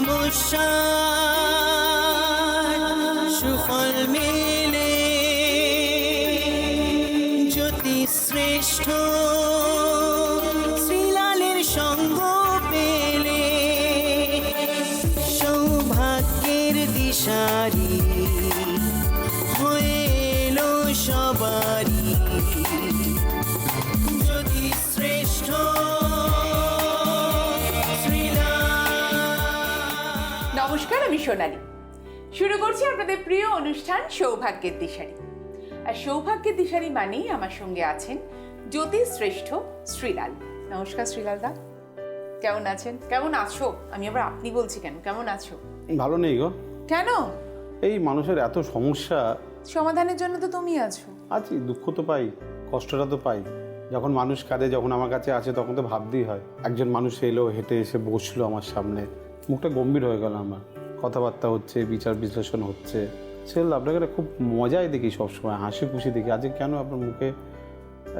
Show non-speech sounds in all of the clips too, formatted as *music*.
সমস্যা সোনালি। শুরু করছি আপনাদের প্রিয় অনুষ্ঠান সৌভাগ্যের দিশারি। আর সৌভাগ্যের দিশারি মানেই আমার সঙ্গে আছেন জ্যোতিষ শ্রেষ্ঠ শ্রীলাল। নমস্কার শ্রীলাল দা। কেমন আছেন? কেমন আছো? আমি আবার আপনি বলছি কেন? কেমন আছো? ভালো নেই গো। কেন? এই মানুষের এত সমস্যা। সমাধানের জন্য তো তুমি আছো। আছি দুঃখ তো পাই কষ্টটা তো পাই। যখন মানুষ কাঁদে যখন আমার কাছে আছে তখন তো ভাবতেই হয় একজন মানুষ এলো হেঁটে এসে বসল আমার সামনে। মুখটা গম্ভীর হয়ে গেল আমার। কথাবার্তা হচ্ছে, বিচার বিশ্লেষণ হচ্ছে। সেগুলো আপনাকে খুব মজাই দেখি সবসময়, হাসি খুশি দেখি। আজকে কেন আপনার মুখে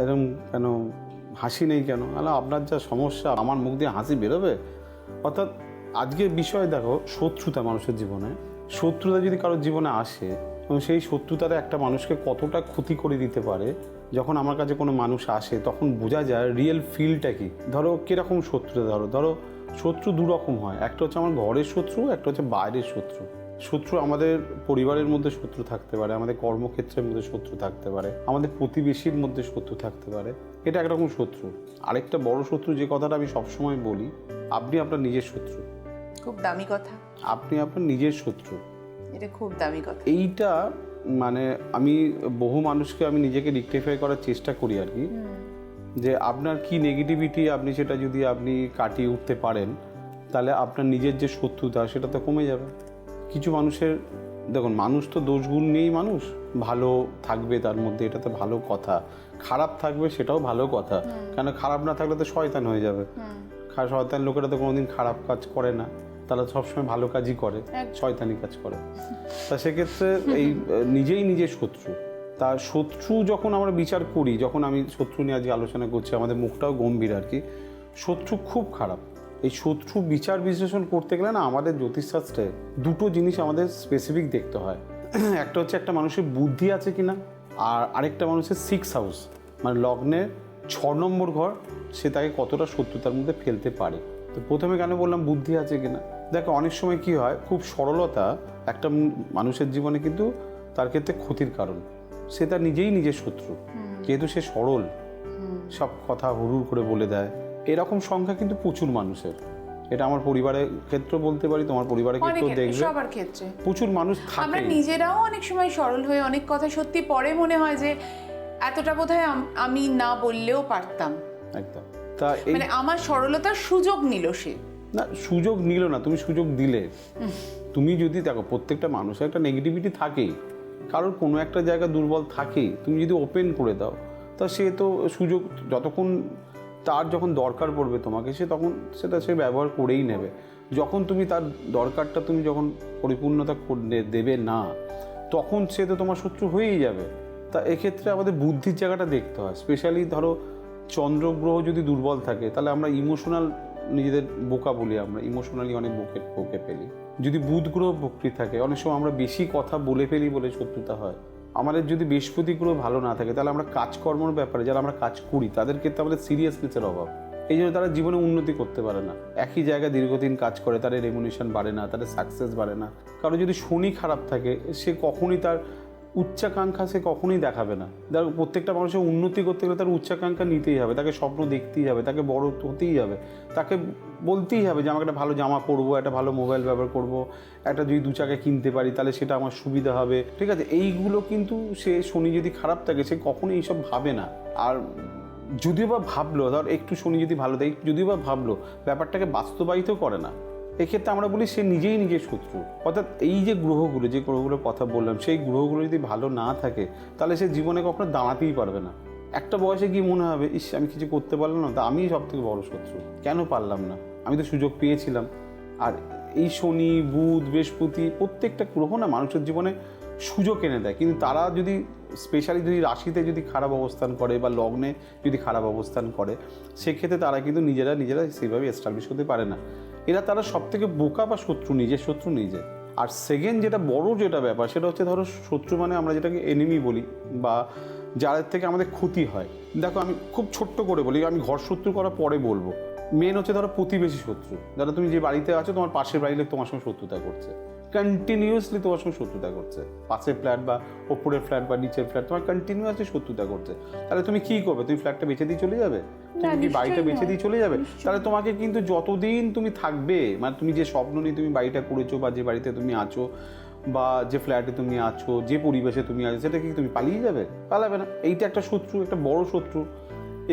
এরকম কেন হাসি নেই কেন? আলা আপনার যা সমস্যা, আমার মুখ দিয়ে হাসি বেরোবে। অর্থাৎ আজকের বিষয় দেখো, শত্রুতা মানুষের জীবনে। শত্রুতা যদি কারোর জীবনে আসে, এবং সেই শত্রুতাটা একটা মানুষকে কতটা ক্ষতি করে দিতে পারে, যখন আমার কাছে কোনো মানুষ আসে, তখন বোঝা যায় রিয়েল ফিলটা কি। ধরো, কীরকম শত্রুতা? ধরো ধরো শত্রু দু রকম হয়। একটা হচ্ছে আমার ঘরের শত্রু একটা হচ্ছে বাইরের শত্রু। শত্রু আমাদের পরিবারের মধ্যে শত্রু থাকতে পারে আমাদের কর্মক্ষেত্রের মধ্যে শত্রু থাকতে পারে আমাদের প্রতিবেশীর মধ্যে শত্রু থাকতে পারে। এটা একরকম শত্রু। আরেকটা বড় শত্রু যে কথাটা আমি সবসময় বলি আপনি আপনার নিজের শত্রু। খুব দামি কথা। আপনি আপনার নিজের শত্রু। এটা খুব দামি কথা। এইটা মানে আমি বহু মানুষকে আমি নিজেকে রিকটিফাই করার চেষ্টা করি আর কি। যে আপনার কি নেগেটিভিটি আপনি সেটা যদি আপনি কাটিয়ে উঠতে পারেন তাহলে আপনার নিজের যে শত্রুতা সেটা তো কমে যাবে। কিছু মানুষের দেখুন মানুষ তো দোষগুণ নিয়েই মানুষ। ভালো থাকবে তার মধ্যে এটা তো ভালো কথা। খারাপ থাকবে সেটাও ভালো কথা। কেন খারাপ না থাকলে তো শয়তান হয়ে যাবে। শয়তান লোকেরা তো কোনোদিন খারাপ কাজ করে না। তারা সবসময় ভালো কাজই করে। শয়তানি কাজ করে। তা সেক্ষেত্রে এই নিজেই নিজের শত্রু। তার শত্রু যখন আমরা বিচার করি, যখন আমি শত্রু নিয়ে আজকে আলোচনা করছি, আমাদের মুখটাও গম্ভীর আর কি, শত্রু খুব খারাপ। এই শত্রু বিচার বিশ্লেষণ করতে গেলে না আমাদের জ্যোতিষশাস্ত্রে দুটো জিনিস আমাদের স্পেসিফিক দেখতে হয়। একটা হচ্ছে একটা মানুষের বুদ্ধি আছে কিনা, আর আরেকটা মানুষের সিক্স হাউস মানে লগ্নের ছ নম্বর ঘর, সে তাকে কতটা শত্রুতার মধ্যে ফেলতে পারে। তো প্রথমে কেন বললাম বুদ্ধি আছে কিনা? দেখো, অনেক সময় কি হয়, খুব সরলতা একটা মানুষের জীবনে কিন্তু তার ক্ষেত্রে ক্ষতির কারণ। সে তার নিজেই নিজের শত্রু। যেহেতু সে সরল সব কথা হুড়ুর করে বলে দেয়। এরকম সংখ্যা কিন্তু প্রচুর মানুষের। এটা আমার পরিবারের ক্ষেত্রে বলতে পারি তোমার পরিবারের ক্ষেত্রেও দেখবে। সবার ক্ষেত্রে। প্রচুর মানুষ আমরা নিজেরাও অনেক সময় সরল হয়ে অনেক কথা সত্যি পরে মনে হয় যে এতটা বোধহয় আম- আমি না বললেও পারতাম। একদম। তা মানে আমার সরলতার সুযোগ নিল সে। না সুযোগ নিল না তুমি সুযোগ দিলে। তুমি যদি দেখো প্রত্যেকটা মানুষের একটা নেগেটিভিটি থাকেই। কারোর কোনো একটা জায়গা দুর্বল থাকেই তুমি যদি ওপেন করে দাও, তা সে তো সুযোগ, যতক্ষণ তার যখন দরকার পড়বে তোমাকে, সে তখন সেটা সে ব্যবহার করেই নেবে। যখন তুমি তার দরকারটা তুমি যখন পরিপূর্ণতা দেবে না, তখন সে তো তোমার শত্রু হয়েই যাবে। তা এক্ষেত্রে আমাদের বুদ্ধির জায়গাটা দেখতে হয় স্পেশালি ধরো চন্দ্রগ্রহ যদি দুর্বল থাকে, তাহলে আমরা ইমোশনাল নিজেদের বোকা বলি আমরা ইমোশনালি অনেক বুকে, বকে ফেলি। যদি বুধ গ্রহ বক্রি থাকে, অনেক সময় আমরা বেশি কথা বলে ফেলি বলে শত্রুতা হয়। আমাদের যদি বৃহস্পতি গ্রহ ভালো না থাকে, তাহলে আমরা কাজকর্মর ব্যাপারে যারা আমরা কাজ করি, তাদের ক্ষেত্রে আমাদের সিরিয়াসনেসের অভাব। এই জন্য তারা জীবনে উন্নতি করতে পারে না। একই জায়গায় দীর্ঘদিন কাজ করে, তাদের রেমুনেশন বাড়ে না, তাদের সাকসেস বাড়ে না। কারণ যদি শনি খারাপ থাকে, সে কখনই তার উচ্চাকাঙ্ক্ষা সে কখনোই দেখাবে না। দেখো প্রত্যেকটা মানুষের উন্নতি করতে গেলে তার উচ্চাকাঙ্ক্ষা নিতেই হবে, তাকে স্বপ্ন দেখতেই হবে, তাকে বড় হতেই হবে, তাকে বলতেই হবে যে, আমাকে একটা ভালো জামা পরবো, একটা ভালো মোবাইল ব্যবহার করব, একটা যদি দু চাকা কিনতে পারি, তাহলে সেটা আমার সুবিধা হবে। ঠিক আছে? এইগুলো কিন্তু সে শনি যদি খারাপ থাকে, সে কখনোই এইসব ভাবে না। আর যদিও বা ভাবলো, ধর একটু শনি যদি ভালো দেয় যদিও বা ভাবলো, ব্যাপারটাকে বাস্তবায়িত করে না। এক্ষেত্রে আমরা বলি সে নিজেই নিজের শত্রু। অর্থাৎ এই যে গ্রহগুলো, যে গ্রহগুলোর কথা বললাম, সেই গ্রহগুলো যদি ভালো না থাকে, তাহলে সে জীবনে কখনো দাঁড়াতেই পারবে না। একটা বয়সে গিয়ে মনে হবে, ইস, আমি কিছু করতে পারলাম না। তা আমিই সব থেকে বড় শত্রু। কেন পারলাম না? আমি তো সুযোগ পেয়েছিলাম। আর এই শনি, বুধ, বৃহস্পতি প্রত্যেকটা গ্রহ না মানুষের জীবনে সুযোগ এনে দেয়। কিন্তু তারা যদি স্পেশালি যদি রাশিতে যদি খারাপ অবস্থান করে বা লগ্নে যদি খারাপ অবস্থান করে, সেক্ষেত্রে তারা কিন্তু নিজেরা নিজেরা সেইভাবে এস্টাবলিশ হতে পারে না। এরা তারা সব থেকে বোকা বা শত্রু নিজে শত্রু নিজে। আর সেকেন্ড যেটা বড় যেটা ব্যাপার, সেটা হচ্ছে ধরো শত্রু মানে আমরা যেটাকে এনিমি বলি বা যাদের থেকে আমাদের ক্ষতি হয়। দেখো আমি খুব ছোট্ট করে বলি, আমি ঘর শত্রু করার পরে বলব। মেন হচ্ছে ধরো প্রতিবেশী শত্রু। যারা তুমি যে বাড়িতে আছো, তোমার পাশের লোক তোমার সঙ্গে শত্রুতা করছে। কন্টিনিউয়াসলি তোমার সঙ্গে শত্রুতা করছে। পাশের ফ্ল্যাট বা ওপরের ফ্ল্যাট বা নিচের ফ্ল্যাট তোমার কন্টিনিউয়াসলি শত্রুতা করছে। তাহলে তুমি কি করবে? তুমি ফ্ল্যাটটা বেঁচে দিয়ে চলে যাবে? তুমি কি বাড়িটা বেঁচে দিয়ে চলে যাবে? তাহলে তোমাকে কিন্তু যতদিন তুমি থাকবে মানে তুমি যে স্বপ্ন নিয়ে তুমি বাড়িটা করেছ বা যে বাড়িতে তুমি আছো বা যে ফ্ল্যাটে তুমি আছো যে পরিবেশে তুমি আছো সেটা কি তুমি পালিয়ে যাবে? পালাবে না। এইটা একটা শত্রু একটা বড় শত্রু।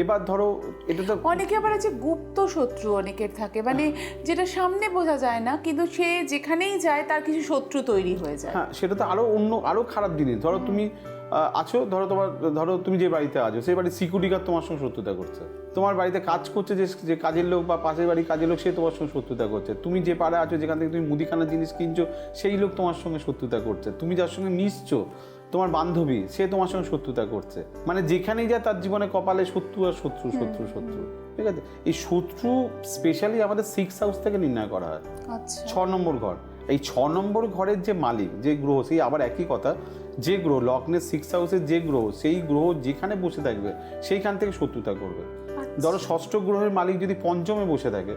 এবার ধরো এটা তো অনেকে আবার আছে গুপ্ত শত্রু অনেকের থাকে মানে যেটা সামনে বোঝা যায় না কিন্তু সে যেখানেই যায় তার কিছু শত্রু তৈরি হয়ে যায়। হ্যাঁ সেটা তো আরও অন্য আরও খারাপ জিনিস। ধরো তুমি আছো? ধরো তোমার ধরো তুমি যে বাড়িতে আছো সেই বাড়ির সিকিউরিটি গার্ড তোমার সঙ্গে শত্রুতা করছে। তোমার বাড়িতে কাজ করছে যে যে কাজের লোক বা পাশের বাড়ির কাজের লোক সে তোমার সঙ্গে শত্রুতা করছে। তুমি যে পাড়ে আছো যেখান থেকে তুমি মুদিখানার জিনিস কিনছো সেই লোক তোমার সঙ্গে শত্রুতা করছে। তুমি যার সঙ্গে মিশছো তোমার বান্ধবী সে তোমার সঙ্গে শত্রুতা করছে। মানে যেখানেই যায় তার জীবনে কপালে শত্রু আর শত্রু শত্রু শত্রু। ঠিক আছে? এই শত্রু স্পেশালি আমাদের সিক্স হাউস থেকে নির্ণয় করা হয়। আচ্ছা। ছ নম্বর ঘর। এই ছ নম্বর ঘরের যে মালিক যে গ্রহ সেই আবার একই কথা যে গ্রহ লগ্নের সিক্স হাউসের যে গ্রহ সেই গ্রহ যেখানে বসে থাকবে সেইখান থেকে শত্রুতা করবে। ধরো ষষ্ঠ গ্রহের মালিক যদি পঞ্চমে বসে থাকে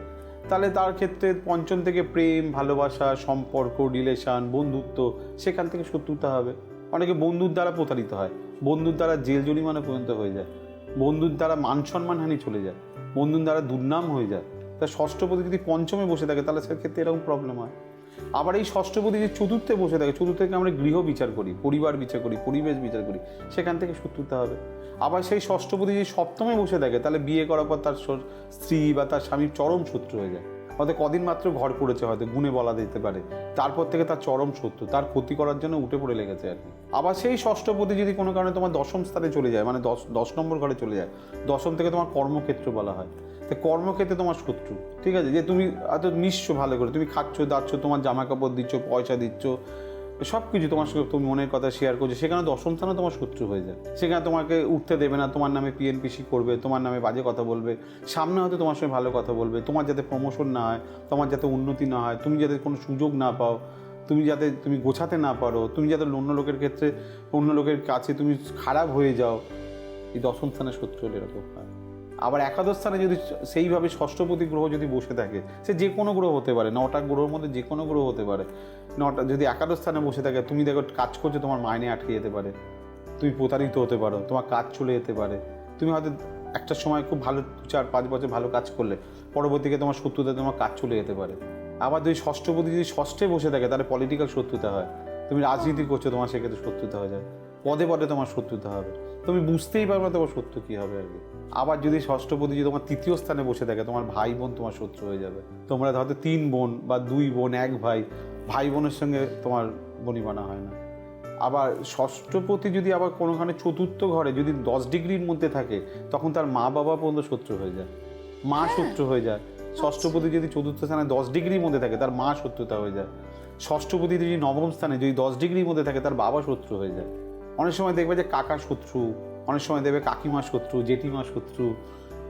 তাহলে তার ক্ষেত্রে পঞ্চম থেকে প্রেম ভালোবাসা সম্পর্ক রিলেশন বন্ধুত্ব সেখান থেকে শত্রুতা হবে। অনেকে বন্ধুর দ্বারা প্রতারিত হয়। বন্ধুর দ্বারা জেল জরিমানা পর্যন্ত হয়ে যায়। বন্ধুর দ্বারা মান সম্মানহানি চলে যায়। বন্ধুর দ্বারা দুর্নাম হয়ে যায়। তা ষষ্ঠপতি যদি পঞ্চমে বসে থাকে তাহলে সেক্ষেত্রে এরকম প্রবলেম হয়। আবার এই ষষ্ঠপতি যে চতুর্থে বসে থাকে চতুর্থকে আমরা গৃহ বিচার করি, পরিবার বিচার করি, পরিবেশ বিচার করি, সেখান থেকে শত্রুতা হবে। আবার সেই ষষ্ঠপতি যদি সপ্তমে বসে থাকে, তাহলে বিয়ে করার পর তার স্ত্রী বা তার স্বামীর চরম শত্রু হয়ে যায়। হয়তো কদিন মাত্র ঘর করেছে হয়তো গুণে বলা যেতে পারে। তারপর থেকে তার চরম শত্রু, তার ক্ষতি করার জন্য উঠে পড়ে লেগেছে আর কি। আবার সেই ষষ্ঠপতি যদি কোনো কারণে তোমার দশম স্থানে চলে যায় মানে দশ দশ নম্বর ঘরে চলে যায়, দশম থেকে তোমার কর্মক্ষেত্র বলা হয় তো কর্মক্ষেত্রে তোমার শত্রু, ঠিক আছে? যে তুমি এত মিশছো ভালো করে, তুমি খাচ্ছ, দাচ্ছ, তোমার জামা কাপড় দিচ্ছ, পয়সা দিচ্ছ সব কিছু তোমার সঙ্গে তুমি মনের কথা শেয়ার করছ, সেখানে দশম স্থানে তোমার শত্রু হয়ে যায়। সেখানে তোমাকে উঠতে দেবে না, তোমার নামে পিএনপিসি করবে, তোমার নামে বাজে কথা বলবে, সামনে হয়তো তোমার সঙ্গে ভালো কথা বলবে, তোমার যাতে প্রমোশন না হয়, তোমার যাতে উন্নতি না হয়, তুমি যাতে কোনো সুযোগ না পাও, তুমি যাতে, তুমি গোছাতে না পারো, তুমি যাতে অন্য লোকের ক্ষেত্রে, অন্য লোকের কাছে তুমি খারাপ হয়ে যাও, এই দশম স্থানে শত্রু হলে এরকম হয়। আবার একাদশ স্থানে যদি সেইভাবে ষষ্ঠপতি গ্রহ যদি বসে থাকে, সে যে কোনো গ্রহ হতে পারে, নটা গ্রহের মধ্যে যে কোনো গ্রহ হতে পারে। নটা যদি একাদশ স্থানে বসে থাকে, তুমি দেখো কাজ করছ, তোমার মাইনে আটকে যেতে পারে। তুমি প্রতারিত হতে পারো, তোমার কাজ চলে যেতে পারে। তুমি হয়তো একটা সময় খুব ভালো চার পাঁচ বছর ভালো কাজ করলে, পরবর্তীকে তোমার শত্রুতা তোমার কাজ চলে যেতে পারে। আবার যদি ষষ্ঠপতি যদি ষষ্ঠে বসে থাকে, তাহলে পলিটিক্যাল শত্রুতা হয়। তুমি রাজনীতি করছ, তোমার সেক্ষেত্রে শত্রুতা হয়ে যায়। পদে পদে তোমার শত্রুতা হবে। তুমি বুঝতেই পারবে না তোমার শত্রু কী হবে আর কি। আবার যদি ষষ্ঠপতি যদি তোমার তৃতীয় স্থানে বসে থাকে তোমার ভাই বোন তোমার শত্রু হয়ে যাবে। তোমরা হয়তো তিন বোন বা দুই বোন এক ভাই ভাই বোনের সঙ্গে তোমার বনিবানা হয় না। আবার ষষ্ঠপতি যদি আবার কোনোখানে চতুর্থ ঘরে যদি দশ ডিগ্রির মধ্যে থাকে তখন তার মা বাবা পর্যন্ত শত্রু হয়ে যায়। মা শত্রু হয়ে যায়। ষষ্ঠপতি যদি চতুর্থ স্থানে দশ ডিগ্রির মধ্যে থাকে তার মা শত্রুতা হয়ে যায়। ষষ্ঠপতি যদি নবম স্থানে যদি দশ ডিগ্রির মধ্যে থাকে তার বাবা শত্রু হয়ে যায়। অনেক সময় দেখবে যে কাকা শত্রু অনেক সময় দেখবে কাকিমা শত্রু জেঠিমা শত্রু।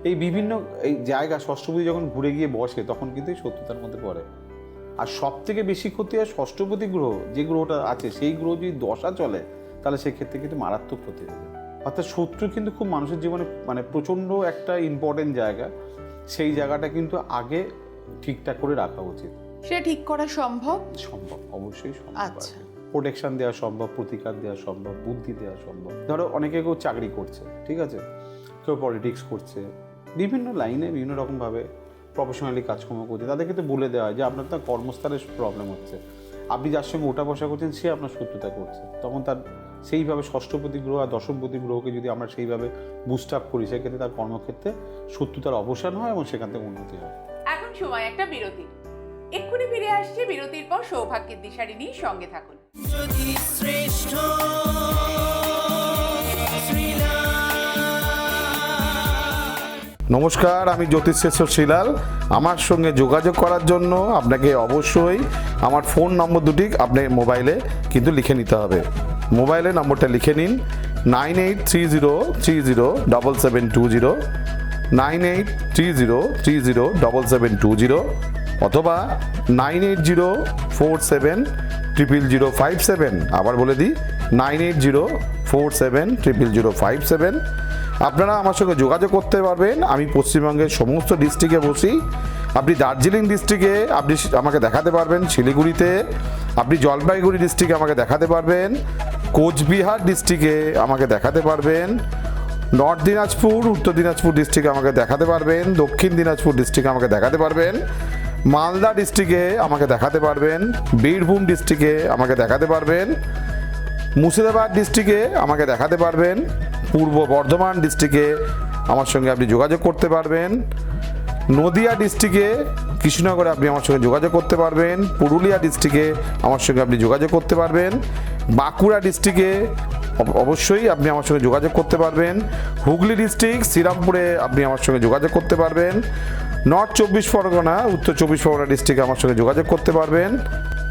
এই বিভিন্ন এই জায়গা ষষ্ঠপতি যখন ঘুরে গিয়ে বসে তখন কিন্তু এই শত্রুতার মধ্যে পড়ে। আর সব থেকে বেশি ক্ষতি হয় ষষ্ঠপতি গ্রহ যে গ্রহটা আছে সেই গ্রহ যদি দশা চলে তাহলে সেক্ষেত্রে কিন্তু মারাত্মক ক্ষতি হবে। অর্থাৎ শত্রু কিন্তু খুব মানুষের জীবনে মানে প্রচণ্ড একটা ইম্পর্টেন্ট জায়গা। সেই জায়গাটা কিন্তু আগে ঠিকঠাক করে রাখা উচিত। সেটা ঠিক করা সম্ভব? সম্ভব অবশ্যই সম্ভব আচ্ছা। প্রোটেকশন দেওয়া সম্ভব, প্রতিকার দেওয়া সম্ভব, বুদ্ধি দেওয়া সম্ভব। ধরো অনেকে কেউ চাকরি করছে, ঠিক আছে? কেউ পলিটিক্স করছে। বিভিন্ন লাইনে বিভিন্ন রকমভাবে প্রফেশনালি কাজকর্ম করছে। তাদের ক্ষেত্রে বলে দেওয়া হয় যে, আপনার তো কর্মস্থলের প্রবলেম হচ্ছে। আপনি যার সঙ্গে ওটা বসা করছেন, সে আপনার শত্রুতা করছে। তখন তার সেইভাবে ষষ্ঠপতি গ্রহ আর দশমপতি গ্রহকে যদি আমরা সেইভাবে বুস্ট আপ করি, সেক্ষেত্রে তার কর্মক্ষেত্রে শত্রুতার অবসান হয় এবং সেখান থেকে উন্নতি হয়। এখন সময়, একটা বিরতি। এক্ষুনি ফিরে আসছে বিরতির পর সৌভাগ্যের দিশারিনী সঙ্গে থাকুন। যদি শ্রেষ্ঠ নমস্কার আমি জ্যোতিষেশ্বর শিলাল আমার সঙ্গে যোগাযোগ করার জন্য আপনাকে অবশ্যই আমার ফোন নম্বর দুটি আপনি মোবাইলে কিন্তু লিখে নিতে হবে। মোবাইলে নম্বরটা লিখে নিন। Nine eight three zero three zero double seven two zero. Nine eight three zero three zero double seven two zero. অথবা nine eight zero four seven triple zero five seven. আবার বলে দিই, nine eight zero four seven triple zero five seven. আপনারা আমার সঙ্গে যোগাযোগ করতে পারবেন। আমি পশ্চিমবঙ্গের সমস্ত ডিস্ট্রিক্টে বসি। আপনি দার্জিলিং ডিস্ট্রিক্টে আপনি আমাকে দেখাতে পারবেন। শিলিগুড়িতে আপনি জলপাইগুড়ি ডিস্ট্রিক্টে আমাকে দেখাতে পারবেন। কোচবিহার ডিস্ট্রিক্টে আমাকে দেখাতে পারবেন। নর্থ দিনাজপুর, উত্তর দিনাজপুর ডিস্ট্রিক্টে আমাকে দেখাতে পারবেন। দক্ষিণ দিনাজপুর ডিস্ট্রিক্টে আমাকে দেখাতে পারবেন। মালদা ডিস্ট্রিক্টে আমাকে দেখাতে পারবেন, বীরভূম ডিস্ট্রিক্টে আমাকে দেখাতে পারবেন, মুর্শিদাবাদ ডিস্ট্রিক্টে আমাকে দেখাতে পারবেন, পূর্ব বর্ধমান ডিস্ট্রিক্টে আমার সঙ্গে আপনি যোগাযোগ করতে পারবেন, নদিয়া ডিস্ট্রিক্টে, কৃষ্ণনগরে আপনি আমার সঙ্গে যোগাযোগ করতে পারবেন, পুরুলিয়া ডিস্ট্রিক্টে আমার সঙ্গে আপনি যোগাযোগ করতে পারবেন, বাঁকুড়া ডিস্ট্রিক্টে অব- অবশ্যই আপনি আমার সঙ্গে যোগাযোগ করতে পারবেন, হুগলি ডিস্ট্রিক্ট, শ্রীরামপুরে আপনি আমার সঙ্গে যোগাযোগ করতে পারবেন নর্থ চব্বিশ পরগনা উত্তর চব্বিশ পরগনা ডিস্ট্রিক্টে আমার সঙ্গে যোগাযোগ করতে পারবেন।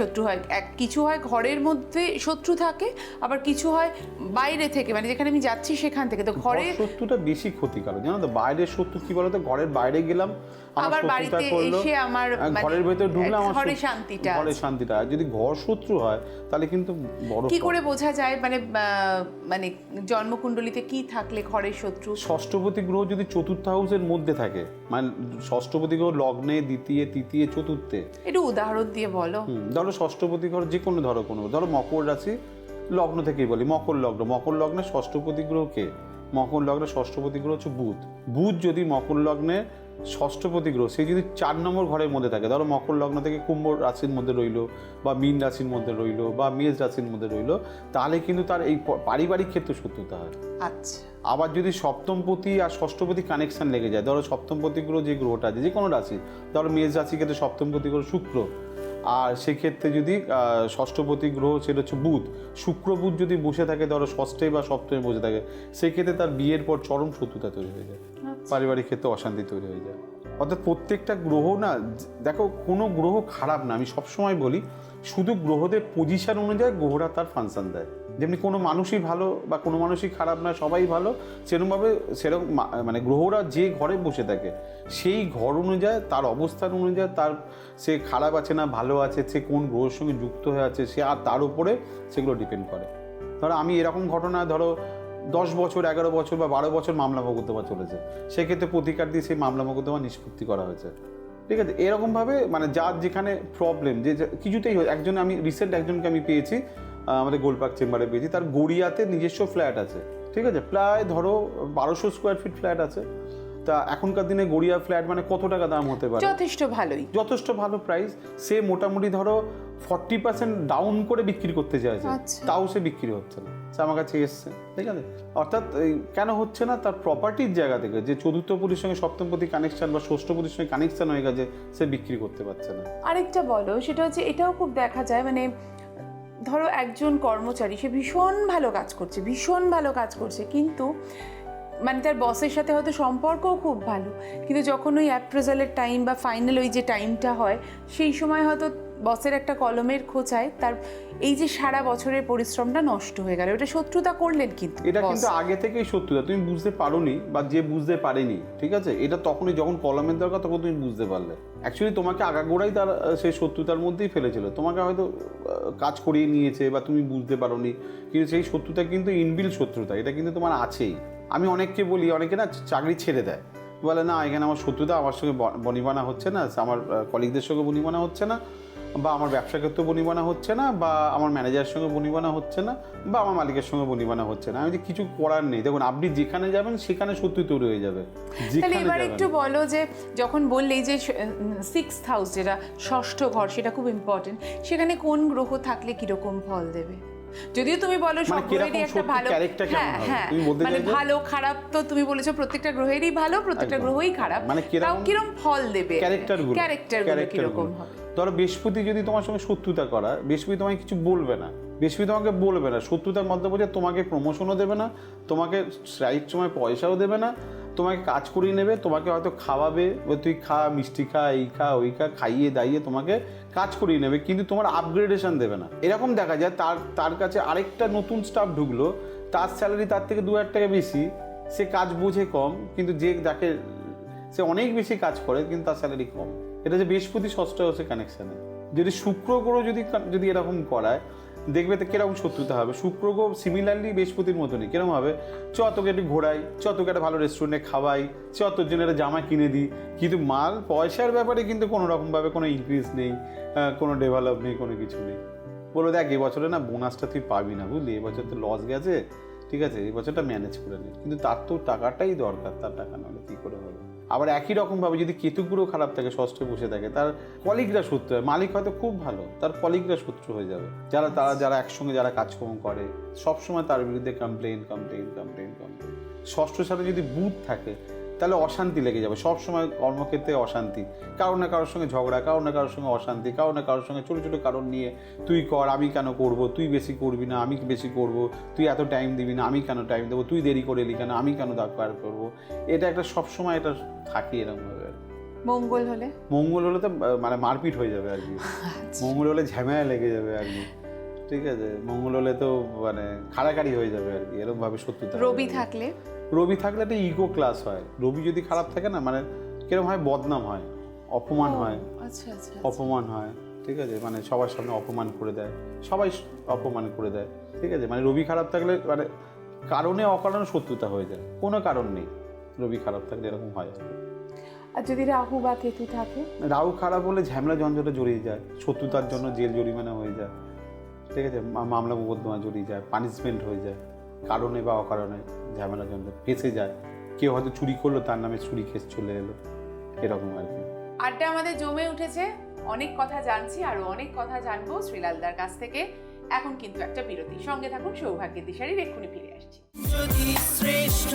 শত্রু হয়। এক কিছু হয় ঘরের মধ্যে শত্রু থাকে আবার কিছু হয় বাইরে থেকে মানে যেখানে আমি যাচ্ছি সেখান থেকে। তো ঘরে শত্রুটা বেশি ক্ষতিকারক জানো তো? বাইরের শত্রু কি বলতো? ঘরের বাইরে গেলাম আবার বাড়িতে এসে আমার মানে ঘরের ভেতর ঢুকলে আমার ঘরে শান্তিটা ঘরে শান্তিটা। আর যদি ঘর শত্রু হয় তাহলে কিন্তু বড় কি করে বোঝা যায়? মানে মানে জন্মকুণ্ডলিতে কি থাকলে ঘরের শত্রু? ষষ্ঠপতি গ্রহ যদি চতুর্থ হাউসের মধ্যে থাকে মানে ষষ্ঠপতি গ্রহ লগ্নে দ্বিতীয় তৃতীয় চতুর্থে। একটু উদাহরণ দিয়ে বলো। হুম, ধরো ষষ্ঠপতি ঘর যে কোনো ধরো কোনো ধরো মকর রাশি লগ্ন থেকেই বলি মকর লগ্ন। মকর লগ্নে ষষ্ঠপতি গ্রহ কে? মকর লগ্নে ষষ্ঠপতি গ্রহ হচ্ছে বুধ। বুধ যদি মকর লগ্নে ষষ্ঠপতি গ্রহ সে যদি চার নম্বর ঘরের মধ্যে থাকে ধরো মকর লগ্ন থেকে কুম্ভ রাশির মধ্যে রইল বা মীন রাশির মধ্যে রইল বা মেষ রাশির মধ্যে রইল তাহলে কিন্তু তার এই পারিবারিক ক্ষেত্রে শত্রুতা হয়। আচ্ছা। আবার যদি সপ্তমপতি আর ষষ্ঠপতি কানেকশন লেগে যায় ধরো সপ্তমপতি গ্রহ যে গ্রহটা আছে যে কোনো রাশি ধরো মেষ রাশি ক্ষেত্রে সপ্তমপতি গ্রহ শুক্র আর সেক্ষেত্রে যদি ষষ্ঠপতি গ্রহ সেটা হচ্ছে বুধ শুক্র বুধ যদি বসে থাকে ধরো ষষ্ঠে বা সপ্তমে বসে থাকে সেক্ষেত্রে তার বিয়ের পর চরম শত্রুতা তৈরি হয়ে যায়। পারিবারিক ক্ষেত্রে অশান্তি তৈরি হয়ে যায়। অর্থাৎ প্রত্যেকটা গ্রহ না দেখো কোনো গ্রহ খারাপ না। আমি সবসময় বলি শুধু গ্রহদের পজিশন অনুযায়ী গ্রহরা তার ফাংশন দেয়। যেমনি কোনো মানুষই ভালো বা কোনো মানুষই খারাপ না, সবাই ভালো সেরকমভাবে সেরকম মানে গ্রহরা যে ঘরে বসে থাকে, সেই ঘর অনুযায়ী, তার অবস্থান অনুযায়ী, তার সে খারাপ আছে না, ভালো আছে, সে কোন গ্রহের সঙ্গে যুক্ত হয়ে আছে, সে আর তার উপরে সেগুলো ডিপেন্ড করে। ধরো আমি এরকম ঘটনা, ধরো দশ বছর, এগারো বছর বা বারো বছর মামলা মোকদ্দমা চলেছে, সেক্ষেত্রে প্রতিকার দিয়ে সেই মামলা মোকদ্দমা নিষ্পত্তি করা হয়েছে। ঠিক আছে? এরকমভাবে মানে যার যেখানে প্রবলেম যে কিছুতেই হয় একজন আমি রিসেন্ট একজনকে আমি পেয়েছি আমাদের গোলপাক চেম্বারে পেয়েছি। তার গড়িয়াতে নিজস্ব ফ্ল্যাট আছে। ঠিক আছে? প্রায় ধরো বারোশো স্কোয়ার ফিট ফ্ল্যাট আছে। তা এখনকার দিনে গড়িয়া ফ্ল্যাট মানে কত টাকা দাম হতে পারে? যথেষ্ট ভালোই। যথেষ্ট ভালো প্রাইস সে মোটামুটি ধরো ফর্টি পার্সেন্ট ডাউন করে বিক্রি করতে চাইছে। আচ্ছা। তাও সে বিক্রি হচ্ছে না। সে আমার কাছে এসছে। ঠিক আছে? অর্থাৎ কেন হচ্ছে না? তার প্রপার্টির জায়গা থেকে যে চতুর্থপতির সঙ্গে সপ্তমপতি কানেকশন বা ষষ্ঠপতির সঙ্গে কানেকশন হয়ে গেছে সে বিক্রি করতে পারছে না। আরেকটা বলো সেটা হচ্ছে এটাও খুব দেখা যায় মানে ধরো একজন কর্মচারী, সে ভীষণ ভালো কাজ করছে, ভীষণ ভালো কাজ করছে, কিন্তু মানে তার বসের সাথে হয়তো সম্পর্কও খুব ভালো, কিন্তু যখন ওই অ্যাপ্রোজালের টাইম বা ফাইনাল ওই যে টাইমটা হয়, সেই সময় হয়তো বসের একটা কলমের খোঁচায় তার এই যে সারা বছরের পরিশ্রমটা নষ্ট হয়ে গেল। এটা শত্রুতা করলেন কিন্তু এটা কিন্তু আগে থেকেই শত্রুতা। তুমি বুঝতে পারোনি বা যে বুঝতে পারেনি ঠিক আছে? এটা তখনই যখন কলমের দরকার তখন তুমি বুঝতে পারলে। অ্যাকচুয়ালি তোমাকে আগাগোড়াই তার সেই শত্রুতার মধ্যেই ফেলেছিল। তোমাকে হয়তো কাজ করিয়ে নিয়েছে বা তুমি বুঝতে পারোনি। কিন্তু সেই শত্রুতা কিন্তু ইনবিল শত্রুতা। এটা কিন্তু তোমার আছেই। আমি অনেককে বলি অনেকে না চাকরি ছেড়ে দেয়। বলে না এখানে আমার শত্রুতা আমার সঙ্গে বনিবানা হচ্ছে না। আমার কলিগদের সঙ্গে বনিবানা হচ্ছে না। বা আমার ব্যবসা ক্ষেত্রে বনিবানা হচ্ছে না বা আমার ম্যানেজারের সঙ্গে বনিবানা হচ্ছে না বা আমার মালিকের সঙ্গে বনিবানা হচ্ছে না। আমি যে কিছু করার নেই। দেখুন আপনি যেখানে যাবেন সেখানে সত্যি তৈরি হয়ে যাবে। তাহলে এবার একটু বলো যে যখন বললে যে সিক্স হাউস যেটা ষষ্ঠ ঘর সেটা খুব ইম্পর্টেন্ট সেখানে কোন গ্রহ থাকলে কীরকম ফল দেবে? যদিও তুমি বলো সব মানে গ্রহেরই একটা ভালো হ্যাঁ হ্যাঁ। মানে ভালো খারাপ তো তুমি বলেছ প্রত্যেকটা গ্রহেরই ভালো প্রত্যেকটা গ্রহই খারাপ। মানে কিরকম- ফল দেবে? ক্যারেক্টারগুলো ক্যারেক্টারগুলো কীরকম হবে? ধরো বৃহস্পতি যদি তোমার সঙ্গে শত্রুতা করা বৃহস্পতি তোমায় কিছু বলবে না। বৃহস্পতি তোমাকে বলবে না। শত্রুতার মধ্যে বোঝে তোমাকে প্রমোশনও দেবে না, তোমাকে রাইট সময় পয়সাও দেবে না, তোমাকে কাজ করিয়ে নেবে, তোমাকে হয়তো খাওয়াবে তুই খা, মিষ্টি খা, এই খা, ওই খা, খাইয়ে দাইয়ে তোমাকে কাজ করিয়ে নেবে, কিন্তু তোমার আপগ্রেডেশন দেবে না। এরকম দেখা যায়, তার তার কাছে আরেকটা নতুন স্টাফ ঢুকলো, তার স্যালারি তার থেকে দু হাজার টাকা বেশি, সে কাজ বুঝে কম, কিন্তু যে যাকে, সে অনেক বেশি কাজ করে, কিন্তু তার স্যালারি কম। এটা যে বৃহস্পতি ষষ্ঠ হচ্ছে কানেকশানে যদি শুক্র গ্রহ যদি যদি এরকম করায়, দেখবে তো কীরকম শত্রুতা হবে। শুক্র গ্রহ সিমিলারলি বৃহস্পতির মতনই। কীরকম হবে? চ, তোকে একটু ঘোরাই। চ, তোকে একটা ভালো রেস্টুরেন্টে খাওয়াই। চ, তোর জন্য একটা জামা কিনে দিই। কিন্তু মাল, পয়সার ব্যাপারে কিন্তু কোনো রকমভাবে কোনো ইনক্রিজ নেই কোনো ডেভেলপ নেই, কোনো কিছু নেই। বলো দেখ এবছরে না বোনাসটা তুই পাবি না বুঝলি। এবছর তো লস গেছে। ঠিক আছে এই বছরটা ম্যানেজ করে নে। কিন্তু তার তো টাকাটাই দরকার, তার টাকা নাহলে কী করে হবে? আবার একই রকমভাবে যদি কেতুগুলো খারাপ থাকে, ষষ্ঠে বসে থাকে, তার কলিগরা সূত্র হয় মালিক হয়তো খুব ভালো, তার কলিগরা সূত্র হয়ে যাবে। যারা, তারা, যারা একসঙ্গে যারা কাজকর্ম করে, সবসময় তার বিরুদ্ধে কমপ্লেন কমপ্লেন কমপ্লেন কমপ্লেন ষষ্ঠ সাথে যদি বুধ থাকে তাহলে অশান্তি লেগে যাবে। সব সময় কর্মক্ষেত্রে অশান্তি। কারও না কারোর সঙ্গে ঝগড়া কারও না কারোর সঙ্গে অশান্তি কারও না কারোর সঙ্গে ছোটো ছোটো কারণ নিয়ে তুই কর আমি কেন করব তুই বেশি করবি না আমি বেশি করব তুই এত টাইম দিবি না আমি কেন টাইম দেবো তুই দেরি করে এলি কেন আমি কেন দাগ পার করব? এটা একটা সব সময় এটা থাকে এরকমভাবে আর মঙ্গল হলে? মঙ্গল হলে তো মানে মারপিট হয়ে যাবে আর কি। *laughs* আচ্ছা। মঙ্গল হলে ঝামেলা লেগে যাবে আর কি। ঠিক আছে? মঙ্গল হলে তো মানে খাড়াখাড়ি হয়ে যাবে আর কি। এরকম ভাবে শত্রুতা রবি থাকলে? রবি থাকলে একটা ইগো ক্লাস হয়। রবি যদি খারাপ থাকে না মানে কীরকম হয়? বদনাম হয়। অপমান হয়। আচ্ছা আচ্ছা অপমান হয়। ঠিক আছে? মানে সবার সামনে অপমান করে দেয়। সবাই অপমান করে দেয়। ঠিক আছে? মানে রবি খারাপ থাকলে মানে কারণে অকারণে শত্রুতা হয়ে যায়। কোনো কারণ নেই। রবি খারাপ থাকলে এরকম হয়। আর যদি রাহু বা কেতু থাকে? রাহু খারাপ হলে ঝামেলা ঝঞ্ঝটে জড়িয়ে যায়। শত্রুতার জন্য জেল জরিমানা হয়ে যায়। ঠিক আছে? মামলা মোকদ্দমা জড়িয়ে যায়। পানিশমেন্ট হয়ে যায়। কারণে বা অকারণে ঝামেলা ঝঞ্ঝট ফেঁসে যায়। কেউ হয়তো চুরি করল তার নামে চুরি কেস চলে এলো। এরকম আর কি। আড্ডা আমাদের জমে উঠেছে। অনেক কথা জানছি আরও অনেক কথা জানব শ্রীলালদার কাছ থেকে। এখন কিন্তু একটা বিরতি। সঙ্গে থাকুন সৌভাগ্যের দিশারির এক্ষুনি ফিরে আসছি। যদি শ্রেষ্ঠ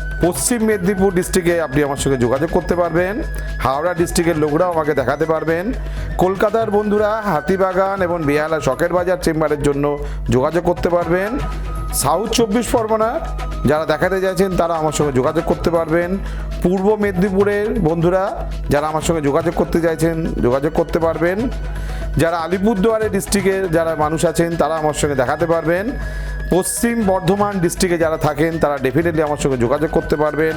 পশ্চিম মেদিনীপুর ডিস্ট্রিক্টে আপনি আমার সঙ্গে যোগাযোগ করতে পারবেন, হাওড়া ডিস্ট্রিক্টের লোকরাও আমাকে দেখাতে পারবেন। কলকাতার বন্ধুরা হাতিবাগান এবং বেহালা শখের বাজার চেম্বারের জন্য যোগাযোগ করতে পারবেন। সাউথ চব্বিশ পরগনা, যারা দেখাতে চাইছেন তারা আমার সঙ্গে যোগাযোগ করতে পারবেন। পূর্ব মেদিনীপুরের বন্ধুরা যারা আমার সঙ্গে যোগাযোগ করতে চাইছেন, যোগাযোগ করতে পারবেন। যারা আলিপুরদুয়ারের ডিস্ট্রিক্টের যারা মানুষ আছেন, তারা আমার সঙ্গে দেখাতে পারবেন। পশ্চিম বর্ধমান ডিস্ট্রিক্টে যারা থাকেন, তারা ডেফিনেটলি আমার সঙ্গে যোগাযোগ করতে পারবেন।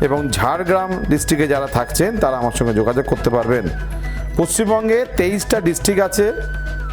এবং ঝাড়গ্রাম ডিস্ট্রিক্টে যারা থাকছেন, তারা আমার সঙ্গে যোগাযোগ করতে পারবেন। পশ্চিমবঙ্গে তেইশটা ডিস্ট্রিক্ট আছে।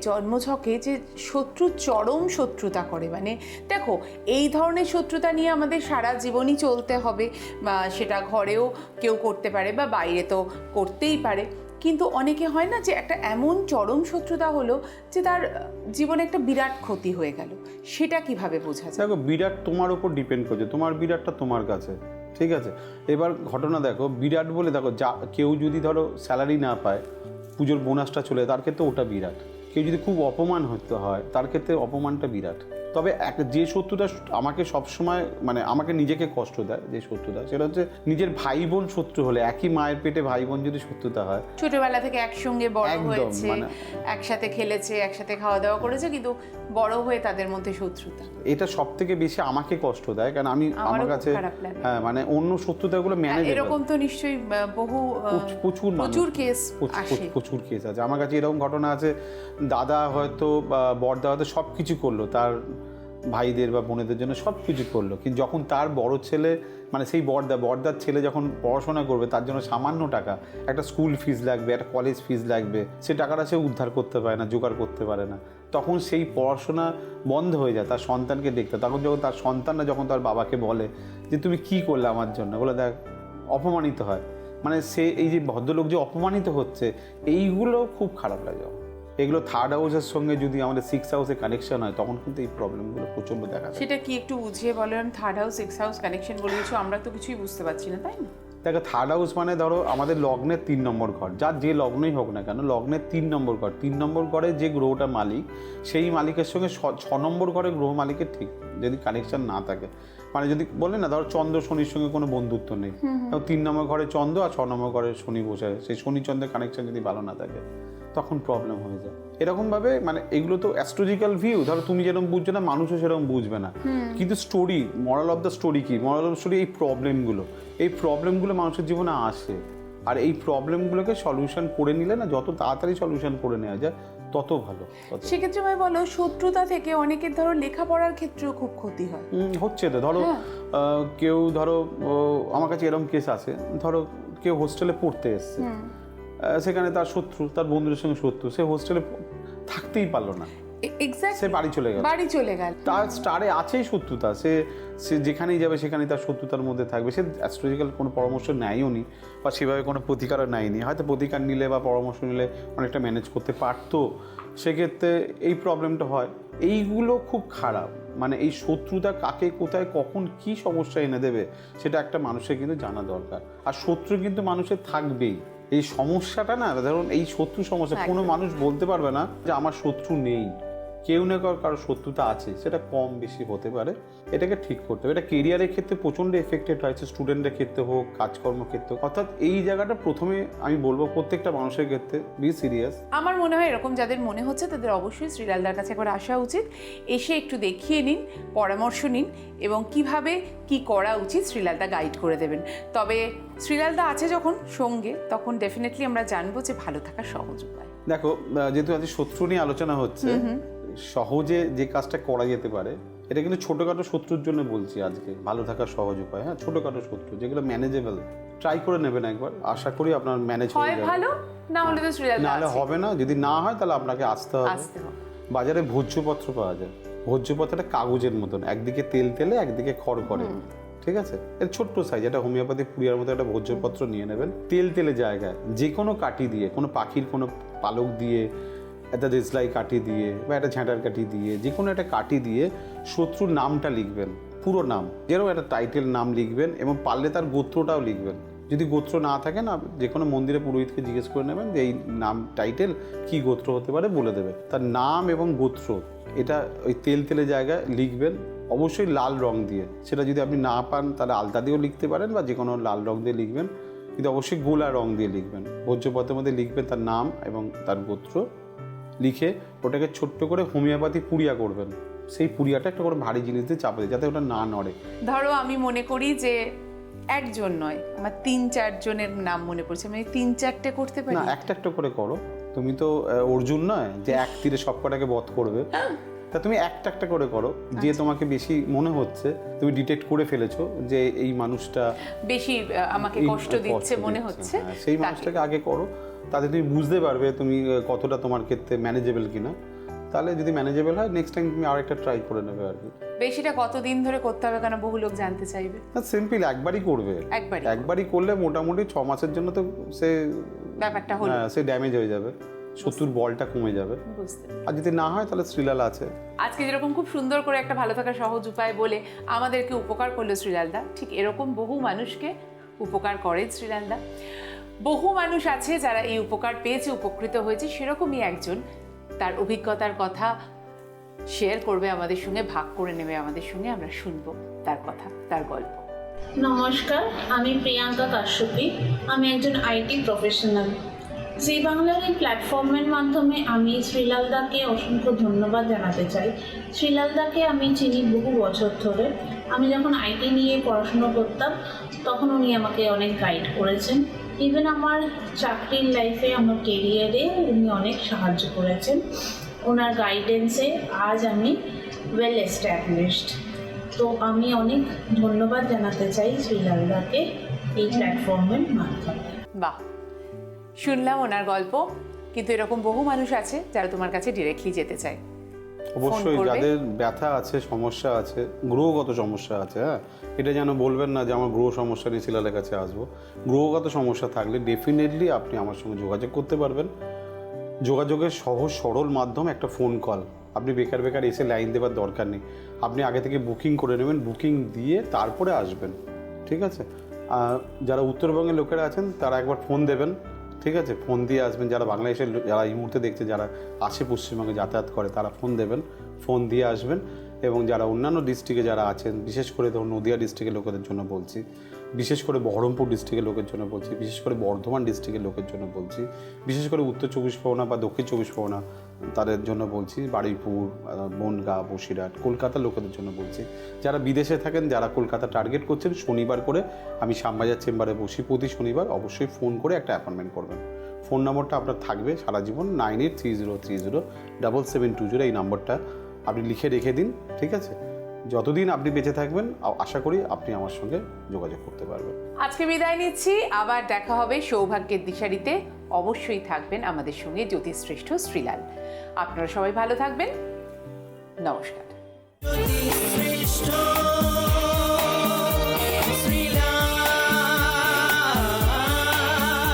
জন্মছকে যে শত্রু, চরম শত্রুতা করে। মানে দেখো, এই ধরনের শত্রুতা নিয়ে আমাদের সারা জীবনই চলতে হবে, বা সেটা ঘরেও কেউ করতে পারে বা বাইরে তো করতেই পারে। কিন্তু অনেকে হয় না যে একটা এমন চরম শত্রুতা হলো যে তার জীবনে একটা বিরাট ক্ষতি হয়ে গেল। সেটা কীভাবে বোঝা যায়? দেখো, বিরাট তোমার উপর ডিপেন্ড করছে। তোমার বিরাটটা তোমার কাছে, ঠিক আছে? এবার ঘটনা দেখো, বিরাট বলে দেখো, যা কেউ যদি ধরো স্যালারি না পায়, পুজোর বোনাসটা চলে, তার ক্ষেত্রে ওটা বিরাট। কেউ যদি খুব অপমান হতে হয় তার ক্ষেত্রে অপমানটা বিরাট। তবে এক যে শত্রুটা আমাকে সবসময় মানে আমাকে নিজেকে কষ্ট দেয় যে শত্রুতা সেটা হচ্ছে নিজের ভাই বোন শত্রু হলে একই মায়ের পেটে ভাই বোন যদি শত্রুতা হয়। ছোটবেলা থেকে একসঙ্গে বড় হয়েছে মানে- একসাথে খেলেছে একসাথে খাওয়া দাওয়া করেছে কিন্তু বড় হয়ে তাদের মধ্যে শত্রুতা। এটা সব থেকে বেশি আমাকে কষ্ট দেয় কারণ আমি আমার কাছে হ্যাঁ মানে অন্য শত্রুতাগুলো ম্যানেজ এরকম তো নিশ্চয়ই বহু প্রচুর প্রচুর কেস প্রচুর- কেস আছে। আমার কাছে এরকম ঘটনা আছে দাদা হয়তো বা বড়দা হয়তো সব কিছু করল তার ভাইদের বা বোনেদের জন্য সব কিছু করল। কিন্তু যখন তার বড় ছেলে মানে সেই বড়দা বড়দার ছেলে যখন পড়াশোনা করবে, তার জন্য সামান্য টাকা, একটা স্কুল ফিজ লাগবে, একটা কলেজ ফিজ লাগবে, সে টাকাটা সে উদ্ধার করতে পারে না, জোগাড় করতে পারে না। তখন সেই পড়াশোনা বন্ধ হয়ে যায়, তার সন্তানকে দেখতে। তখন যখন তার সন্তানরা যখন তার বাবাকে বলে যে, তুমি কি করলে আমার জন্য? বলে, দেখ, অপমানিত হয়। মানে সে, এই যে ভদ্রলোক যে অপমানিত হচ্ছে, এইগুলো খুব খারাপ লাগে। আমার। এগুলো থার্ড হাউসের সঙ্গে যদি আমাদের সিক্স হাউসে কানেকশন হয় তখন কিন্তু এই প্রবলেমগুলো প্রচণ্ড দেখা যায় সেটা কি একটু বুঝিয়ে বলেন third house six house connection বলে কিছু আমরা তো কিছুই বুঝতে পারছি না তাই না? দেখো থার্ড হাউস মানে ধরো আমাদের লগ্নের তিন নম্বর ঘর। যার যে লগ্নই হোক না কেন লগ্নের তিন নম্বর ঘর। তিন নম্বর ঘরে যে গ্রহটা মালিক সেই মালিকের সঙ্গে ছ- ছ নম্বর ঘরে গ্রহ মালিকের ঠিক যদি কানেকশন না থাকে। মানে যদি বললেন না ধরো চন্দ্র শনির সঙ্গে কোনো বন্ধুত্ব নেই। তিন নম্বর ঘরে চন্দ্র আর ছ নম্বর ঘরে শনি বসে। সেই শনি চন্দ্রের কানেকশন যদি ভালো না থাকে তখন প্রবলেম হয়ে যায়। এরকমভাবে মানে এগুলো তো অ্যাস্ট্রোলজিক্যাল ভিউ ধরো তুমি যেরকম বুঝছ না মানুষও সেরকম বুঝবে না। কিন্তু story moral of the story কি? মরাল অফ স্টোরি এই প্রবলেমগুলো এই প্রবলেমগুলো মানুষের জীবনে আসে। আর এই প্রবলেমগুলোকে সলিউশন করে নিলে না যত তাড়াতাড়ি সলিউশন করে নেওয়া যায় তত ভালো সেক্ষেত্রে ভাই বলো শত্রুতা থেকে অনেকের ধরো লেখাপড়ার ক্ষেত্রেও খুব ক্ষতি হয়। হচ্ছে তো ধরো হ্যাঁ। কেউ ধরো আমার কাছে এরকম কেস আছে ধরো কেউ হোস্টেলে পড়তে এসছে। সেখানে তার শত্রু তার বন্ধুদের সঙ্গে শত্রু সে হোস্টেলে থাকতেই পারল না। সে বাড়ি চলে গেল। বাড়ি চলে গেল। তার স্টারে আছেই শত্রুতা। সে সে যেখানেই যাবে সেখানেই তার শত্রুতার মধ্যে থাকবে। সে অ্যাস্ট্রোলজিক্যাল কোনো পরামর্শ নেয়ও নি বা সেভাবে কোনো প্রতিকারও নেয়নি। হয়তো প্রতিকার নিলে বা পরামর্শ নিলে অনেকটা ম্যানেজ করতে পারতো। সেক্ষেত্রে এই প্রবলেমটা হয়। এইগুলো খুব খারাপ। মানে এই শত্রুতা কাকে কোথায় কখন কি সমস্যা এনে দেবে সেটা একটা মানুষের কিন্তু জানা দরকার। আর শত্রু কিন্তু মানুষের থাকবেই। এই সমস্যাটা না ধরুন এই শত্রু সমস্যা কোনো মানুষ বলতে পারবে না যে আমার শত্রু নেই। কেউ না কারও কারও শত্রুতা আছে সেটা কম বেশি হতে পারে। এটাকে ঠিক করতে হবে। এটা কেরিয়ারের ক্ষেত্রে প্রচণ্ড এফেক্টেড হয়েছে স্টুডেন্টের ক্ষেত্রে হোক কাজকর্ম ক্ষেত্রে হোক। অর্থাৎ এই জায়গাটা প্রথমে আমি বলব প্রত্যেকটা মানুষের ক্ষেত্রে বি সিরিয়াস আমার মনে হয় এরকম যাদের মনে হচ্ছে তাদের অবশ্যই শ্রীলালদার কাছে একবার আসা উচিত। এসে একটু দেখিয়ে নিন পরামর্শ নিন এবং কীভাবে কি করা উচিত শ্রীলালদা গাইড করে দেবেন। তবে শ্রীলালদা আছে যখন সঙ্গে তখন ডেফিনেটলি আমরা জানব যে ভালো থাকা সহজ উপায়। দেখো যেহেতু আজ শত্রু নিয়ে আলোচনা হচ্ছে সহজে যে কাজটা করা যেতে পারে এটা কিন্তু ছোটোখাটো শত্রুর জন্য বলছি আজকে। ভালো থাকার সহজ উপায় হ্যাঁ ছোটোখাটো শত্রু যেগুলো ম্যানেজেবল ট্রাই করে নেবেন একবার আশা করি আপনার ম্যানেজ হয়ে যাবে। ভালো না হলে তো নাহলে হবে না যদি না হয় তাহলে আপনাকে আসতে হবে। বাজারে ভোজ্যপত্র পাওয়া যায়। ভোজ্যপত্রটা কাগজের মতন একদিকে তেল তেলে একদিকে খড় করে ঠিক আছে? এর ছোট্ট সাইজ এটা হোমিওপ্যাথি পুরিয়ার মতো একটা ভোজ্যপত্র নিয়ে নেবেন। তেল তেলে জায়গায় যে কোনো কাঠি দিয়ে কোনো পাখির কোনো পালক দিয়ে একটা দেশলাই কাঠি দিয়ে বা একটা ঝাঁটার কাঠি দিয়ে, যে কোনো একটা কাঠি দিয়ে শত্রুর নামটা লিখবেন, পুরো নাম। যেরকম একটা টাইটেল নাম লিখবেন এবং পারলে তার গোত্রটাও লিখবেন। যদি গোত্র না থাকে না, যে কোনো মন্দিরে পুরোহিতকে জিজ্ঞেস করে নেবেন যে এই নাম টাইটেল কি গোত্র হতে পারে, বলে দেবে তার নাম এবং গোত্র, এটা ওই তেল তেলে জায়গায় লিখবেন, অবশ্যই লাল রং দিয়ে। সেটা যদি আপনি না পান, তাহলে আলতা দিয়েও লিখতে পারেন বা যে কোনো লাল রং দিয়ে লিখবেন। কিন্তু অবশ্যই গোলা রং দিয়ে লিখবেন। ভোজ্যপথের মধ্যে লিখবেন তার নাম এবং তার গোত্র। লিখে ওটাকে ছোট্ট করে হোমিওপ্যাথি পুড়িয়া করবেন। সেই পুড়িয়াটা একটা করে ভারী জিনিস দিয়ে চাপা দিয়ে যাতে ওটা না নড়ে। ধরো আমি মনে করি যে একজন নয় আমার তিন চারজনের নাম মনে পড়ছে। আমি তিন চারটে করতে পারি? না একটা একটা করে করো। তুমি তো অর্জুন নয় যে এক তীরে সব কটাকে বধ করবে। তা তুমি একটা একটা করে করো। যে তোমাকে বেশি মনে হচ্ছে তুমি ডিটেক্ট করে ফেলেছো যে এই মানুষটা বেশি আমাকে কষ্ট দিচ্ছে মনে হচ্ছে? হ্যাঁ, সেই মানুষটাকে আগে করো। তাতে তুমি বুঝতে পারবে তুমি কতটা তোমার ক্ষেত্রে ম্যানেজেবল কিনা। তাহলে যদি ম্যানেজেবল হয় নেক্সট টাইম তুমি আরেকটা ট্রাই করে নেবে আর কি। বেশিটা কতদিন ধরে করতে হবে কেন বহু লোক জানতে চাইবে? না সিম্পল একবারই করবে। একবারই। একবারই করলে মোটামুটি ছ মাসের জন্য তো সে ব্যাপারটা হলো। হ্যাঁ, সে ড্যামেজ হয়ে যাবে। শত্রুর বলটা কমে যাবে। বুঝতে আর যদি না হয় তাহলে শ্রীলাল আছে। আজকে যেরকম খুব সুন্দর করে একটা ভালো থাকার সহজ উপায় বলে আমাদেরকে উপকার করল শ্রীলালদা ঠিক এরকম বহু মানুষকে উপকার করে শ্রীলালদা। বহু মানুষ আছে যারা এই উপকার পেয়েছে, উপকৃত হয়েছে। সেরকমই একজন তার অভিজ্ঞতার কথা শেয়ার করবে আমাদের সঙ্গে, ভাগ করে নেবে আমাদের সঙ্গে। আমরা শুনব তার কথা, তার গল্প। নমস্কার, আমি প্রিয়াঙ্কা কাশ্যপী। আমি একজন আইটি প্রফেশনাল জি বাংলার এই প্ল্যাটফর্মের মাধ্যমে আমি শ্রীলালদাকে অসংখ্য ধন্যবাদ জানাতে চাই। শ্রীলালদাকে আমি চিনি বহু বছর ধরে। আমি যখন আইটি নিয়ে পড়াশুনো করতাম, তখন উনি আমাকে অনেক গাইড করেছেন। ইভেন আমার চাকরির লাইফে আমার কেরিয়ারে উনি অনেক সাহায্য করেছেন। ওনার গাইডেন্সে আজ আমি ওয়েল এস্টাবলিশড তো আমি অনেক ধন্যবাদ জানাতে চাই শ্রী শ্রীলালদাকে এই প্ল্যাটফর্মের মাধ্যমে। বাহ! শুনলাম ওনার গল্প, কিন্তু এরকম বহু মানুষ আছে যারা তোমার কাছে ডিরেক্টলি যেতে চায়। অবশ্যই যাদের ব্যথা আছে সমস্যা আছে গ্রহগত সমস্যা আছে হ্যাঁ? এটা যেন বলবেন না যে আমার গ্রহ সমস্যা নিয়ে শিলালের কাছে আসব। গ্রহগত সমস্যা থাকলে ডেফিনেটলি আপনি আমার সঙ্গে যোগাযোগ করতে পারবেন। যোগাযোগের সহজ সরল মাধ্যম একটা ফোন কল আপনি বেকার বেকার এসে লাইন দেওয়ার দরকার নেই। আপনি আগে থেকে বুকিং করে নেবেন বুকিং দিয়ে তারপরে আসবেন। ঠিক আছে? আর যারা উত্তরবঙ্গের লোকেরা আছেন তারা একবার ফোন দেবেন। ঠিক আছে? ফোন দিয়ে আসবেন যারা বাংলাদেশের যারা এই মুহূর্তে দেখছে, যারা আসে পশ্চিমবঙ্গে যাতায়াত করে, তারা ফোন দেবেন। ফোন দিয়ে আসবেন এবং যারা অন্যান্য ডিস্ট্রিক্টে যারা আছেন, বিশেষ করে ধরুন নদিয়া ডিস্ট্রিক্টের লোকেদের জন্য বলছি বিশেষ করে বহরমপুর ডিস্ট্রিক্টের লোকের জন্য বলছি, বিশেষ করে বর্ধমান ডিস্ট্রিক্টের লোকের জন্য বলছি, বিশেষ করে উত্তর চব্বিশ পরগনা বা দক্ষিণ চব্বিশ পরগনা তাদের জন্য বলছি, বারুইপুর বনগাঁ, বসিরহাট, কলকাতার লোকেদের জন্য বলছি। যারা বিদেশে থাকেন, যারা কলকাতা টার্গেট করছেন, শনিবার করে আমি শ্যামবাজার চেম্বারে বসি। প্রতি শনিবার অবশ্যই ফোন করে একটা অ্যাপয়েন্টমেন্ট করবেন। ফোন নম্বরটা আপনার থাকবে সারা জীবন nine eight three zero three zero double seven two zero এই নম্বরটা আপনি লিখে রেখে দিন, ঠিক আছে? যতদিন আপনি বেঁচে থাকবেন আশা করি আপনি আমার সঙ্গে যোগাযোগ করতে পারবেন। আজকে বিদায় নিচ্ছি। আবার দেখা হবে সৌভাগ্যের দিশারিতে। অবশ্যই থাকবেন আমাদের সঙ্গে জ্যোতিশ্রেষ্ঠ শ্রীলাল। আপনারা সবাই ভালো থাকবেন। নমস্কার।